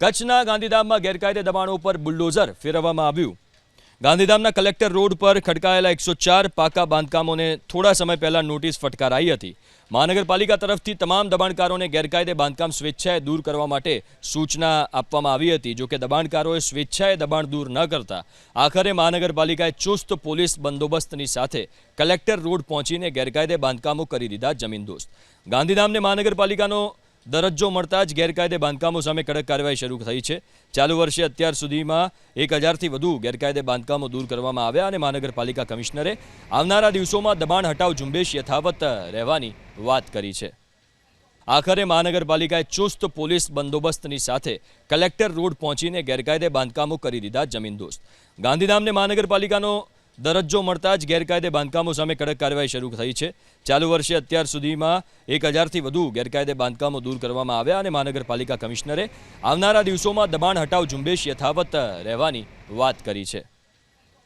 કચ્છના ગાંધીધામમાં ગેરકાયદે દબાણો ઉપર બુલડોઝર ફેરવવામાં આવ્યું. ગાંધીધામના કલેક્ટર રોડ પર ખડકાયેલા એકસો ચાર પાકા બાંધકામોને થોડા સમય પહેલા નોટિસ ફટકારાઈ હતી. મહાનગરપાલિકા તરફથી તમામ દબાણકારોને ગેરકાયદે બાંધકામ સ્વેચ્છાએ દૂર કરવા માટે સૂચના આપવામાં આવી હતી. જોકે દબાણકારોએ સ્વેચ્છાએ દબાણ દૂર ન કરતા આખરે મહાનગરપાલિકાએ ચુસ્ત પોલીસ બંદોબસ્તની સાથે કલેક્ટર રોડ પહોંચીને ગેરકાયદે બાંધકામો કરી દીધા જમીનદોસ્ત ગાંધીધામને મહાનગરપાલિકાનો દરજ્જો મળતા જ ગેરકાયદે બાંધકામો સામે કડક કાર્યવાહી શરૂ થઈ છે. ચાલુ વર્ષે અત્યાર સુધીમાં એક હજારથી વધુ ગેરકાયદે બાંધકામો દૂર કરવામાં આવ્યા અને મહાનગરપાલિકા કમિશનરે આવનારા દિવસોમાં દબાણ હટાવ ઝુંબેશ યથાવત રહેવાની વાત કરી છે. આખરે મહાનગરપાલિકાએ ચુસ્ત પોલીસ બંદોબસ્તની સાથે કલેક્ટર રોડ પહોંચીને ગેરકાયદે બાંધકામો કરી દીધા જમીનદોસ્ત ગાંધીધામને મહાનગરપાલિકાનો દરજ્જો મળતા જ ગેરકાયદે બાંધકામો સામે કડક કાર્યવાહી શરૂ થઈ છે. ચાલુ વર્ષે અત્યાર સુધીમાં એક હજારથી વધુ ગેરકાયદે બાંધકામો દૂર કરવામાં આવ્યા અને મહાનગરપાલિકા કમિશનરે આવનારા દિવસોમાં દબાણ હટાવ ઝુંબેશ યથાવત રહેવાની વાત કરી છે.